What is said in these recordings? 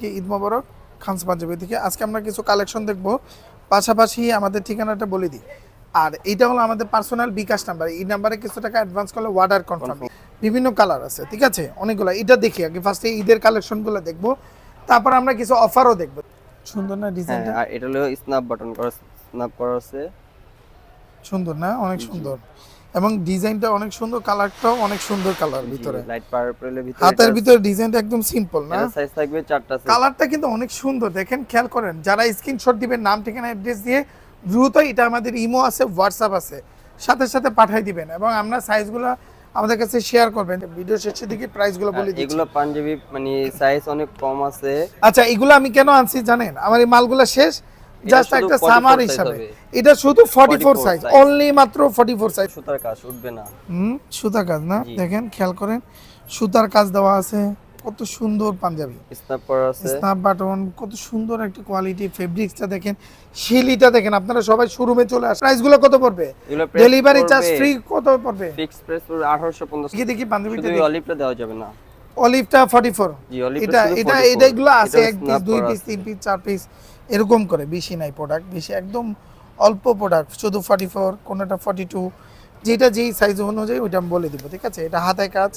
কি ঈদ মোবারক খানস পাঞ্জাবি থেকে আজকে আমরা কিছু কালেকশন দেখব। পাশাপাশি আমাদের ঠিকানাটা বলে দিই। আর এইটা হলো আমাদের পার্সোনাল বিকাশ নাম্বার এই নাম্বারে কিছু টাকা অ্যাডভান্স করলে ওয়ার্ডার কনফার্ম বিভিন্ন কালার আছে ঠিক আছে? অনেকগুলো। এটা দেখি আগে ফার্স্টে ঈদের কালেকশনগুলো দেখব। তারপর আমরা কিছু অফারও দেখব। সুন্দর না হ্যাঁ ডিজাইনটা আর এটা হলো স্ন্যাপ বাটন করা স্ন্যাপ করা আছে। সুন্দর না? অনেক সুন্দর। এবং ডিজাইনটা অনেক সুন্দর কালারটাও অনেক সুন্দর কালার ভিতরে। লাইট পার্পলের ভিতরে হাতের ভিতরে ডিজাইনটা একদম সিম্পল না? সাইজ থাকবে চারটা। কালারটা কিন্তু অনেক সুন্দর দেখেন খেয়াল করেন যারা স্ক্রিনশট দিবেন নাম ঠিকানা অ্যাড্রেস দিয়ে দ্রুত এটা আমাদের ইমো আছে হোয়াটসঅ্যাপ আছে সাথে সাথে পাঠিয়ে দিবেন এবং আমরা সাইজগুলো আমাদের কাছে শেয়ার করবেন। ভিডিও শেষের দিকে প্রাইসগুলো বলে আর দিচ্ছি। এগুলো পাঞ্জাবি মানে সাইজ অনেক কম আছে। আচ্ছা এগুলো আমি কেন আনছি জানেন? আমার এই মালগুলো শেষ জাস্ট একটা সামার হিসাবে। এটা শুধু 44 44 সাইজ অনলি মাত্র 44 সাইজ সুতার কাজ উঠবে না। হুম সুতার কাজ না? দেখেন খেয়াল করেন। সুতার কাজ দেওয়া আছে। কত সুন্দর পাঞ্জাবি। স্ন্যাপ আছে। স্ন্যাপ বাটন কত সুন্দর একটা কোয়ালিটি ফেব্রিক্সটা দেখেন। শিলিটা দেখেন আপনারা সবাই শোরুমে চলে আসেন। প্রাইসগুলো কত পড়বে? ডেলিভারি চার্জ ফ্রি কত পড়বে? ফিক্স প্রাইস পুরো 1850 কি দেখি পাঞ্জাবিটা দেখি। অলিভটা দেওয়া যাবে না। অলিভটা 44 জি অলিভটা এটা এটা 44 এটা এগুলো আছে এক পিস দুই পিস তিন পিস চার পিস এরকম করে বেশি নাই প্রোডাক্ট বেশি একদম অল্প প্রোডাক্ট শুধু 44 কোনটা 42 যেটা যেই সাইজ অনুযায়ী ওইটা আমি বলে দিব ঠিক আছে? এটা হাতায় কাজ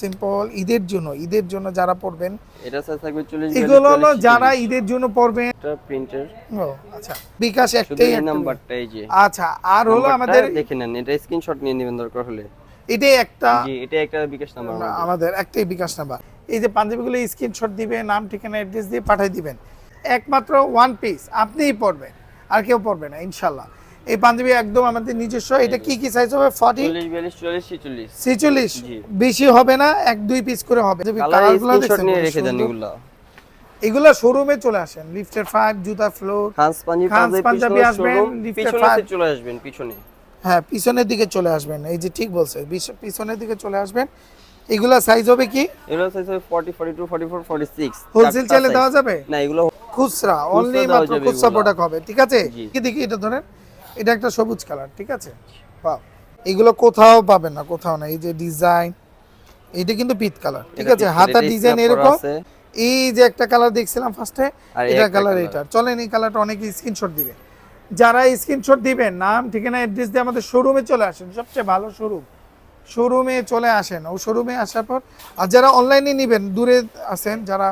সিম্পল ঈদের জন্য ঈদের জন্য যারা পড়বেন এটা সাইজ থাকবে 40 এগুলো হলো যারা ঈদের জন্য পড়বেন এটা প্রিন্টের ও আচ্ছা। বিকাশ একটাই একটা নাম্বারটা এই যে। আচ্ছা আর হলো আমাদের দেখে নেন এটা স্ক্রিনশট নিয়ে নেবেন দরকার হলে। এটাই একটা জি এটা একটা বিকাশ নাম্বার আমাদের। একটাই বিকাশ নাম্বার এই যে পাঞ্জাবিগুলো স্ক্রিনশট দিবে নাম ঠিকানা অ্যাড্রেস দিয়ে পাঠিয়ে দিবেন। একমাত্র ওয়ান পিস আপনিই পড়বেন আর কেউ পড়বে না ইনশাল্লাহ। এই পাঞ্জাবি একদম আমাদের নিজস্ব এটা কি কি সাইজ হবে? ফর্টি 40 42 40 46 ছেচল্লিশ? জি। বেশি হবে না এক দুই পিস করে হবে। কালার কালারগুলো দেখছেন নিয়ে রেখে দেন এগুলো। এগুলো শোরুমে চলে আসেন লিফটের ফাইভ জুতা ফ্লোর খানস পাঞ্জাবি খানস পাঞ্জাবি আসবেন, শোরুম লিফটে পিছনে ফাঁক। চলে আসবেন পিছনে। হ্যাঁ পিছনের দিকে চলে আসবেন এই যে ঠিক বলছে পিছনের দিকে চলে আসবেন। এগুলা সাইজ হবে কি? এগুলো সাইজ হবে 40 42 44 46 হোলসেল চাইলে দেওয়া যাবে? না এগুলো খুচরা অনলি মাত্র খুচরা প্রোডাক্ট হবে ঠিক আছে? কি দেখি এটা ধরেন এটা একটা সবুজ কালার ঠিক আছে? বাহ এগুলো কোথাও পাবেন না কোথাও না এই যে ডিজাইন এটা কিন্তু পিত কালার ঠিক আছে? এটা ডিজাইন এরকম। এই যে একটা কালার দেখছিলাম ফার্স্টে এটা কালার এটা। চলেন এই কালারটা অনেকে স্ক্রিনশট দিবে। যারা স্ক্রিনশট দিবেন নাম ঠিকানা অ্যাড্রেস দিয়ে আমাদের শোরুমে চলে আসেন সবচেয়ে ভালো শোরুম শোরুমে চলে আসেন। ও শোরুমে আসার পর আর যারা অনলাইনে নেবেন দূরে আছেন যারা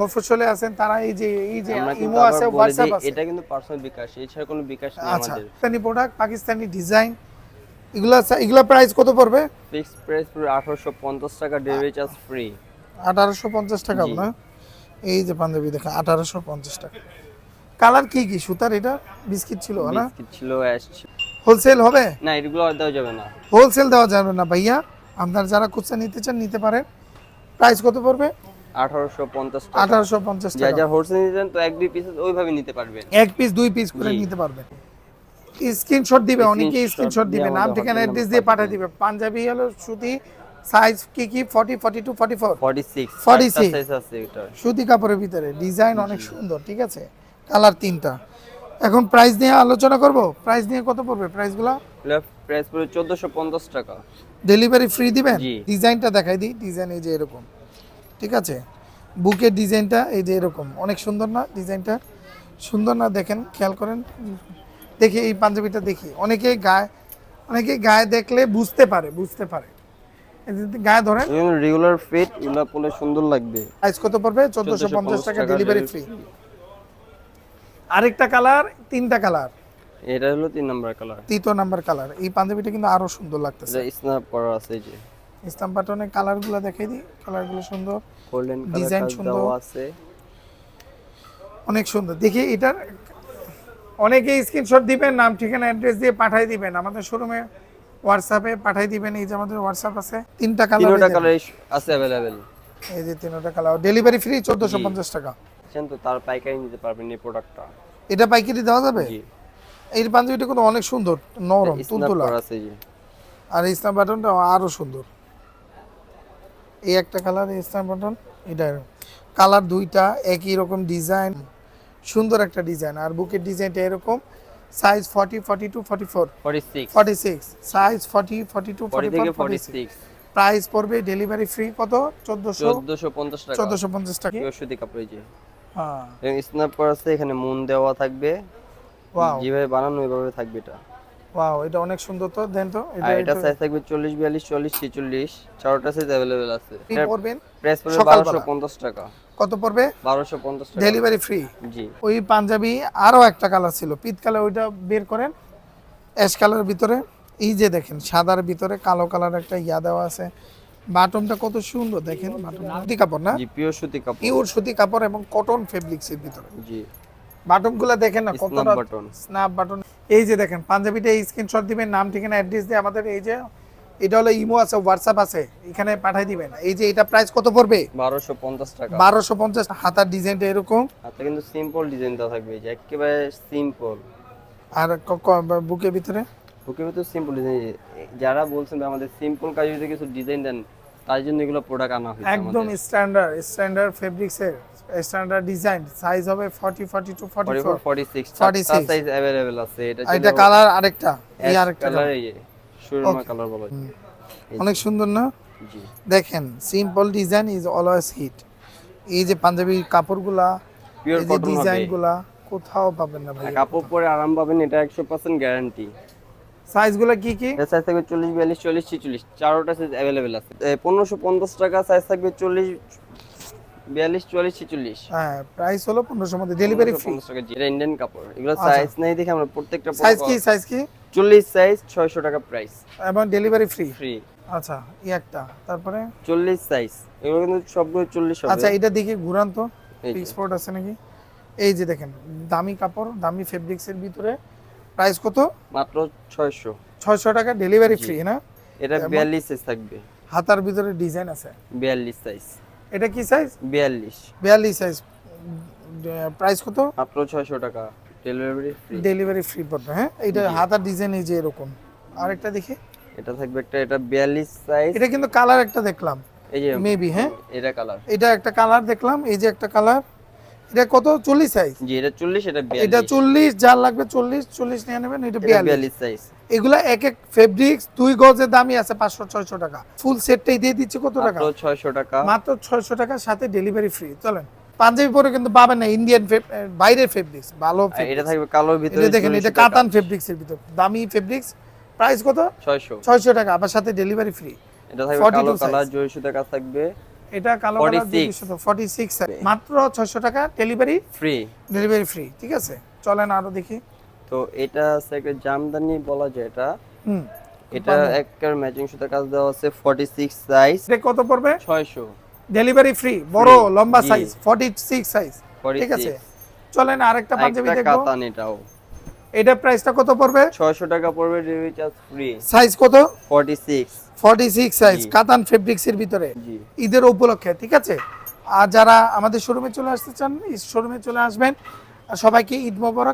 মফস্বলে আছেন তারা এই যে এই যে ইমো আছে হোয়াটসঅ্যাপ আছে। এটা কিন্তু পার্সোনাল বিকাশ এছাড়া কোনো বিকাশ নেই আচ্ছা আমাদের। পাকিস্তানি প্রোডাক্ট পাকিস্তানি ডিজাইন এগুলা এগুলা প্রাইস কত পড়বে? ফিক্স প্রাইস পুরো 1850 টাকা ডেলিভারি চার্জ ফ্রি আঠারোশো পঞ্চাশ টাকা জি। না? এই যে পাঞ্জাবি দেখেন আঠারোশো পঞ্চাশ টাকা। কালার কি কি? সুতার এটা? বিস্কিট ছিল না? বিস্কিট ছিল অ্যাশ। হোলসেল হবে? না এগুলো আর দেওয়া যাবে না। হোলসেল দেওয়া যাবে না ভাইয়া। আপনার যারা খুচরা নিতে চান নিতে পারেন। প্রাইস কত পড়বে? 1850 টাকা। যা টাকা। যা হোলসেল নিতে তো এক দুই পিস ওইভাবে নিতে পারবেন। এক পিস দুই পিস করে নিতে পারবেন। স্ক্রিনশট দিবে অনেকে স্ক্রিনশট দিবে নাম ঠিকানা অ্যাড্রেস দিয়ে পাঠিয়ে দিবে পাঞ্জাবি হলো সুতি সাইজ কি কি? Forty forty two forty four 46 46 size আছে এটা। সুতি কাপড়ের ভিতরে। ডিজাইন অনেক সুন্দর ঠিক আছে? কালার তিনটা। এখন প্রাইস নিয়ে আলোচনা করব? প্রাইস নিয়ে কত পড়বে? প্রাইসগুলো প্রাইস পুরো 1450 টাকা। ডেলিভারি ফ্রি দিবেন? ডিজাইনটা দেখাই দিই। ডিজাইন এই যে এরকম। ঠিক আছে? বুকের ডিজাইনটা এই যে এরকম। অনেক সুন্দর না ডিজাইনটা? সুন্দর না দেখেন খেয়াল করেন। দেখি এই পাঞ্জাবিটা দেখি। অনেকে গায়ে অনেকে গায়ে দেখলে বুঝতে পারে বুঝতে পারে। গায়ে ধরেন। রেগুলার ফিট এগুলো পরে সুন্দর লাগবে। প্রাইস কত পড়বে? চোদ্দশো পঞ্চাশ 1450 টাকা ডেলিভারি ফ্রি আরেকটা কালার তিনটা কালার এটা হলো তিন নাম্বার কালার তৃতীয় নাম্বার কালার এই পাঞ্জাবিটা কিন্তু আরও সুন্দর লাগতেছে। স্ন্যাপ করা আছে এই যে। ইসলাম পাটনের কালারগুলো দেখাই দিই কালারগুলো সুন্দর গোল্ডেন Design কালার সুন্দর। দেওয়া আছে অনেক সুন্দর দেখি এটার অনেকে স্ক্রিনশট দিবেন নাম ঠিকানা অ্যাড্রেস দিয়ে পাঠিয়ে দিবেন আমাদের শোরুমে হোয়াটসঅ্যাপে পাঠিয়ে দিবেন এই যে আমাদের হোয়াটসঅ্যাপ আছে তিনটা তিনোটা কালার কালার আছে अवेलेबल এই যে তিনটা কালার ডেলিভারি ফ্রি চোদ্দশো পঞ্চাশ টাকা বুঝছেন তো তার পাইকারি নিতে পারবেন এই প্রোডাক্টটা এটা পাইকারি দেওয়া যাবে জি এই পাঞ্জাবিটা কিন্তু অনেক সুন্দর নরম স্ন্যাপ তুলতুলা করা আছে জি আর ইসলাম বাটনটা আরো সুন্দর এই একটা কালার ইসলাম বাটন এটা কালার দুইটা একই রকম ডিজাইন সুন্দর একটা ডিজাইন। আর বুকের ডিজাইনটা এরকম size forty forty two forty four 46 forty six size forty forty two 40 forty থেকে ফোর ফর্টি সিক্স 46 প্রাইস পড়বে ডেলিভারি ফ্রি কত? চোদ্দোশো। চোদ্দশো পঞ্চাশ টাকা। চোদ্দোশো পঞ্চাশ টাকা। পিওর সুতি কাপড় এই যে। হ্যাঁ। স্ন্যাপ করা আছে এখানে মুন দেওয়া থাকবে। ওয়াও যেভাবে বানানো ওইভাবে থাকবে এটা। ওয়াও এটা অনেক সুন্দর তো দেন তো এটা এটা সাইজ থাকবে চল্লিশ বিয়াল্লিশ চল্লিশ ছেচল্লিশ। চারটা সাইজ অ্যাভেলেবেল আছে। কি পড়বেন প্রাইস পড়বে সকালবেলা। বারোশো পঞ্চাশ টাকা। কত পড়বে? বারোশো পঞ্চাশ টাকা। ডেলিভারি ফ্রি জি। ওই পাঞ্জাবি আরও একটা কালার ছিল পিত কালার ওইটা বের করেন। অ্যাশ কালারের ভিতরে। এই যে দেখেন সাদার ভিতরে কালো কালার একটা ইয়া দেওয়া আছে। বাটনটা কত সুন্দর দেখেন বাটন সুতি কাপড় না? জি পিওর সুতি কাপড়। পিওর সুতি কাপড় এবং কটন ফেব্রিক্স এর ভিতরে। জি। বাটনগুলো দেখেন না কতটা বাটন স্ন্যাপ বাটন এই যে দেখেন পাঞ্জাবিটা এই স্ক্রিনশট দিবেন নাম ঠিকানা অ্যাড্রেস দিয়ে আমাদের এই যে এটা হলো ইমো আছে হোয়াটসঅ্যাপ আছে এখানে পাঠাই দিবেন। এই যে এটা প্রাইস কত পড়বে? বারোশো পঞ্চাশ টাকা। বারোশো পঞ্চাশ হাতার ডিজাইনটা এরকম। হাতে কিন্তু সিম্পল ডিজাইন দেওয়া থাকবে এই যে একেবারে সিম্পল আর বুকের ভিতরে? বুকের ভিতরে সিম্পল ডিজাইন যারা বলছেন আমাদের সিম্পল কাজ কিছু ডিজাইন দেন তার জন্য এগুলো প্রোডাক্ট আনা হয়েছে একদম আমাদের স্ট্যান্ডার্ড স্ট্যান্ডার্ড ফেব্রিক্স এর স্ট্যান্ডার্ড ডিজাইন সাইজ হবে 40 42 44 44 46 46 সাইজ अवेलेबल আছে এটা আর এটা কালার আরেকটা এই আরেকটা কালার colour। এই সুরমা কালার বলা যায়। এই অনেক সুন্দর না জি দেখেন simple design is always hit এই যে পাঞ্জাবি কাপড়গুলা পিওর এই যে কটন হবে ডিজাইনগুলা কোথাও পাবেন না ভাই আর কাপড় পরে আরাম পাবেন এটা 100% গ্যারান্টি সাইজগুলা কি কি এটা সাইজ থাকবে 40 42 40 46 চারটা সাইজ अवेलेबल আছে এ, 1550 টাকা সাইজ থাকবে 40 42 40 46 হ্যাঁ প্রাইস হলো 1500 মধ্যে ডেলিভারি ফ্রি 1550 টাকা জি এটা ইন্ডিয়ান কাপড় এগুলো আচ্ছা। সাইজ নাই দেখে আমরা প্রত্যেকটা সাইজ কি সাইজ কি 40 সাইজ 600 টাকা প্রাইস এবং ডেলিভারি ফ্রি ফ্রি আচ্ছা এই একটা তারপরে 40 সাইজ এগুলো কিন্তু সবগুলো 40 হবে আচ্ছা এটা দেখি ঘুরান তো এই যে। এক্সপোর্ট আছে নাকি এই যে দেখেন দামি কাপড় দামি ফেব্রিক্স এর ভিতরে প্রাইস কত? মাত্র 600 ছয়শো টাকা ডেলিভারি ফ্রি না? এটা 42 সাইজ থাকবে। হাতার ভিতরে ডিজাইন আছে? 42 সাইজ এটা কি সাইজ 42 বিয়াল্লিশ সাইজ প্রাইস কত? মাত্র 600 টাকা। ডেলিভারি ফ্রি ডেলিভারি ফ্রি পড়বে হ্যাঁ? এটা হাতার ডিজাইন এই যে এরকম। আরেকটা দেখি। এটা থাকবে একটা এটা 42 সাইজ এটা কিন্তু কালার একটা দেখলাম। এই যে মেবি হ্যাঁ? এটা কালার এটা একটা কালার দেখলাম এই যে একটা কালার এটা কত? চল্লিশ সাইজ জি এটা 40 এটা 42 এটা চল্লিশ যার লাগবে চল্লিশ চল্লিশ নিয়ে নেবেন এটা এটা 42 সাইজ এগুলা এক এক ফেব্রিক্স দুই গজের দামই আছে পাঁচশো ছয়শো টাকা। ফুল সেটটাই দিয়ে দিচ্ছে কত টাকা? মাত্র 600 টাকা। মাত্র ছয়শো টাকার সাথে ডেলিভারি ফ্রি চলেন পাঞ্জাবি পরে কিন্তু পাবেন না ইন্ডিয়ান বাইরের ফেব্রিক্স ভালো এটা থাকবে কালোর ভিতরে এটা দেখেন এটা 400 টাকা। কাতান ফেব্রিক্স এর ভিতর। দামি ফেব্রিক্স প্রাইস কত? 600 ছয়শো টাকা আবার সাথে ডেলিভারি ফ্রি এটা থাকবে কালো কালার জরি সুতা কাজ থাকবে। এটা কালো 46 ফর্টি মাত্র ছয়শো টাকা ডেলিভারি ফ্রি ডেলিভারি ফ্রি ঠিক আছে? চলেন আরও দেখি। তো এটা একটা জামদানি বলা যায় এটা। হুম এটা একটা ম্যাচিং সুতা কাজ দেওয়া আছে 46 সাইজ এটা কত পড়বে? 600 ডেলিভারি ফ্রি বড় লম্বা সাইজ ফর্টি সিক্স সাইজ ঠিক আছে? চলেন আরেকটা পাঞ্জাবি একটা কাতান এটাও। এটা প্রাইসটা কত পড়বে? 600 টাকা পড়বে ডেলিভারি চার্জ ফ্রি সাইজ কত? 46 ফর্টি সিক্স সাইজ কাতান ফেব্রিক্স এর ভিতরে। ঈদের উপলক্ষে ঠিক আছে? আর যারা আমাদের শোরুমে চলে আসতে চান শোরুমে চলে আসবেন। সবাইকে ঈদ মোবারক।